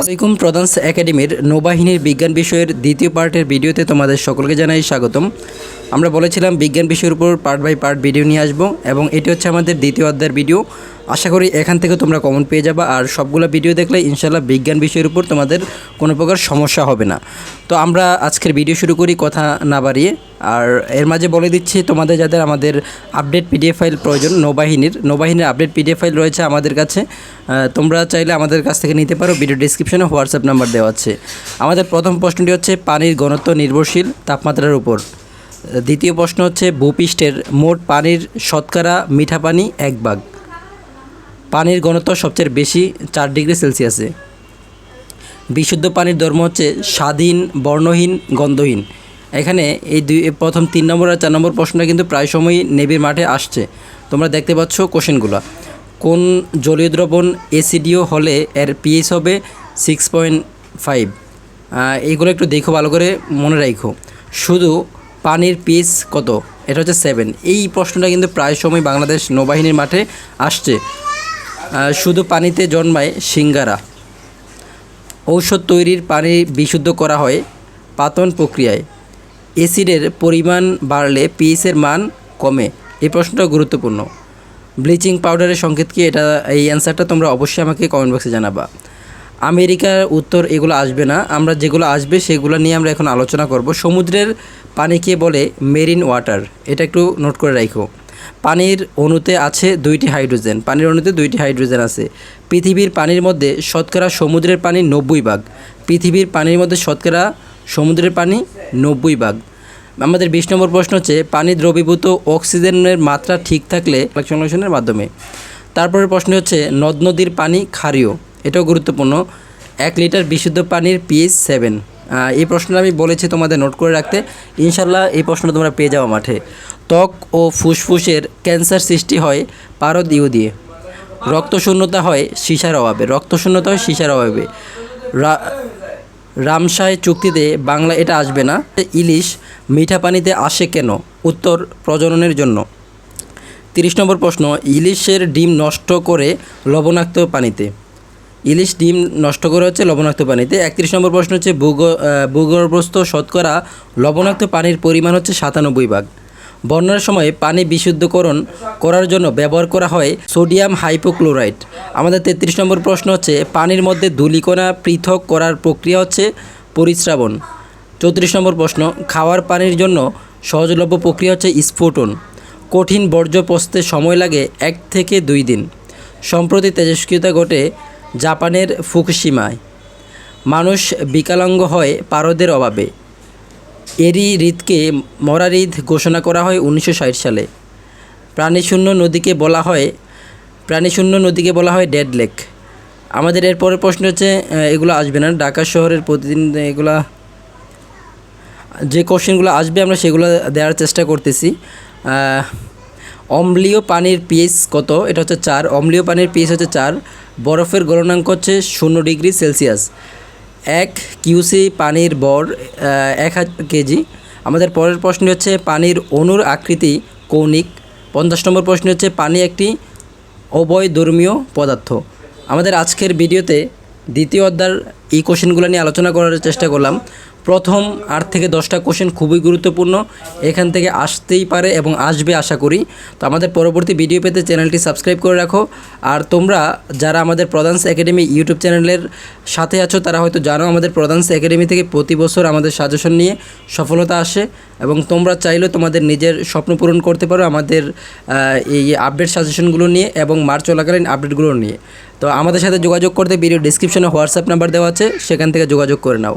আসসালামাইকুম প্রধানস একাডেমির নৌবাহিনীর বিজ্ঞান বিষয়ের দ্বিতীয় পার্টের ভিডিওতে তোমাদের সকলকে জানাই স্বাগতম। আমরা বলেছিলাম বিজ্ঞান বিষয়ের উপর পার্ট বাই পার্ট ভিডিও নিয়ে আসব এবং এটি হচ্ছে আমাদের দ্বিতীয় অধ্যায়ের ভিডিও। আশা করি এখান থেকে তোমরা কমন পেয়ে যাবা। আর সবগুলো ভিডিও দেখলে ইনশাল্লাহ বিজ্ঞান বিষয়ের উপর তোমাদের কোনো প্রকার সমস্যা হবে না। তো আমরা আজকের ভিডিও শুরু করি, কথা না বাড়িয়ে। আর এর মাঝে বলে দিচ্ছি, তোমাদের যাদের আমাদের আপডেট পিডিএফ ফাইল প্রয়োজন, নৌবাহিনীর নৌবাহিনীর আপডেট পিডিএফ ফাইল রয়েছে আমাদের কাছে তোমরা চাইলে আমাদের কাছ থেকে নিতে পারো। ভিডিও ডিসক্রিপশনে হোয়াটসঅ্যাপ নাম্বার দেওয়া আছে। আমাদের প্রথম প্রশ্নটি হচ্ছে, পানির ঘনত্ব নির্ভরশীল তাপমাত্রার উপর। দ্বিতীয় প্রশ্ন হচ্ছে, ভূপৃষ্ঠের মোট পানির শতকরা মিঠা পানি এক ভাগ। পানির ঘনত্ব সবচেয়ে বেশি চার ডিগ্রি সেলসিয়াসে। বিশুদ্ধ পানির ধর্ম হচ্ছে স্বাধীন, বর্ণহীন, গন্ধহীন। এখানে এই দুই প্রথম তিন নম্বর আর চার নম্বর প্রশ্নটা কিন্তু প্রায় সময়ই নেভির মাঠে আসছে। তোমরা দেখতে পাচ্ছ কোশ্চেনগুলো। কোন জলীয় দ্রবণ এসিডিও হলে এর পিএইচ হবে সিক্স পয়েন্ট ফাইভ এইগুলো একটু দেখো, ভালো করে মনে রাখো। শুধু পানির পিস কত? এটা হচ্ছে সেভেন এই প্রশ্নটা কিন্তু প্রায় সময় বাংলাদেশ নৌবাহিনীর মাঠে আসছে। শুধু পানিতে জন্মায় সিঙ্গারা। ঔষধ তৈরির পানি বিশুদ্ধ করা হয় পাতন প্রক্রিয়ায়। অ্যাসিডের পরিমাণ বাড়লে পিএইচের মান কমে। এই প্রশ্নটা গুরুত্বপূর্ণ। ব্লিচিং পাউডারের সংকেত কি? এটা, এই অ্যান্সারটা তোমরা অবশ্যই আমাকে কমেন্ট বক্সে জানাবা। আমেরিকার উত্তর, এগুলো আসবে না। আমরা যেগুলো আসবে, সেগুলো নিয়ে আমরা এখন আলোচনা করব। সমুদ্রের পানিকে বলে মেরিন ওয়াটার এটা একটু নোট করে রাখো পানির অণুতে আছে দুইটি হাইড্রোজেন। পানির অণুতে দুইটি হাইড্রোজেন আছে। পৃথিবীর পানির মধ্যে শতকরা সমুদ্রের পানি নব্বই ভাগ। পৃথিবীর পানির মধ্যে শতকরা সমুদ্রের পানি নব্বই ভাগ। আমাদের বিশ নম্বর প্রশ্ন হচ্ছে, পানি দ্রবীভূত অক্সিজেনের মাত্রা ঠিক থাকলে সংরক্ষণের মাধ্যমে। তারপরের প্রশ্ন হচ্ছে, নদ নদীর পানি ক্ষারীয়? এটাও গুরুত্বপূর্ণ। এক লিটার বিশুদ্ধ পানির পিএইচ সেভেন। এই প্রশ্নটা আমি বলেছি তোমাদের নোট করে রাখতে। ইনশাল্লাহ এই প্রশ্নটা তোমরা পেয়ে যাওয়া মাঠে। ত্বক ও ফুসফুসের ক্যান্সার সৃষ্টি হয় পারদ ইউ দিয়ে। রক্তশূন্যতা হয় সীসার অভাবে। রক্তশূন্যতা হয় সীসার অভাবে। রামসায় চুক্তিতে বাংলা এটা আসবে না। ইলিশ মিঠা পানিতে আসে কেন? উত্তর প্রজননের জন্য। তিরিশ নম্বর প্রশ্ন, ইলিশের ডিম নষ্ট করে লবণাক্ত পানিতে। ইলিশ ডিম নষ্ট করে হচ্ছে লবণাক্ত পানিতে। একত্রিশ নম্বর প্রশ্ন হচ্ছে, ভূগ ভূগর্ভস্থ শতকরা লবণাক্ত পানির পরিমাণ হচ্ছে সাতানব্বই ভাগ। বন্যার সময় পানি বিশুদ্ধকরণ করার জন্য ব্যবহার করা হয় সোডিয়াম হাইপোক্লোরাইড। আমাদের তেত্রিশ নম্বর প্রশ্ন হচ্ছে, পানির মধ্যে ধূলিকণা পৃথক করার প্রক্রিয়া হচ্ছে পরিস্রাবণ। চৌত্রিশ নম্বর প্রশ্ন, খাওয়ার পানির জন্য সহজলভ্য প্রক্রিয়া হচ্ছে স্ফুটন। কঠিন বর্জ্য পচতে সময় লাগে এক থেকে দুই দিন। সম্প্রতি তেজস্ক্রিয়তা ঘটে জাপানের ফুকুশিমায়। মানুষ বিকলাঙ্গ হয় পারদের অভাবে। এরই হৃদকে মরা হৃদ ঘোষণা করা হয় উনিশশো ষাট সালে। প্রাণীশূন্য নদীকে বলা হয়, প্রাণীশূন্য নদীকে বলা হয় ডেড লেক। আমাদের এরপরের প্রশ্ন হচ্ছে এগুলো আসবে না। ঢাকা শহরের প্রতিদিন এগুলা, যে কোশ্চেনগুলো আসবে, আমরা সেগুলো দেওয়ার চেষ্টা করতেছি। অম্লীয় পানির পিএইচ কত? এটা হচ্ছে চার। অম্লীয় পানির পিএইচ হচ্ছে চার। বরফের গলনাঙ্ক হচ্ছে শূন্য ডিগ্রি সেলসিয়াস। এক কিউসি পানির বর এক হাজার কেজি। আমাদের পরের প্রশ্ন হচ্ছে, পানির অনুর আকৃতি কৌণিক। পঞ্চাশ নম্বর প্রশ্ন হচ্ছে, পানি একটি অবয় ধর্মীয় পদার্থ। আমাদের আজকের ভিডিওতে দ্বিতীয় অধ্যায়ের এই কোশ্চেনগুলো নিয়ে আলোচনা করার চেষ্টা করলাম। প্রথম আট থেকে দশটা কোশ্চেন খুবই গুরুত্বপূর্ণ। এখান থেকে আসতেই পারে এবং আসবে আশা করি। তো আমাদের পরবর্তী ভিডিও পেতে চ্যানেলটি সাবস্ক্রাইব করে রাখো। আর তোমরা যারা আমাদের প্রধানস একাডেমি ইউটিউব চ্যানেলের সাথে আছো, তারা হয়তো জানো আমাদের প্রধানস একাডেমি থেকে প্রতি বছর আমাদের সাজেশন নিয়ে সফলতা আসে এবং তোমরা চাইলেও তোমাদের নিজের স্বপ্ন পূরণ করতে পারো আমাদের এই আপডেট সাজেশনগুলো নিয়ে এবং মার্চ চলাকালীন আপডেটগুলো নিয়ে। তো আমাদের সাথে যোগাযোগ করতে ভিডিও ডিসক্রিপশনে হোয়াটসঅ্যাপ নাম্বার দেওয়া আছে, সেখান থেকে যোগাযোগ করে নাও।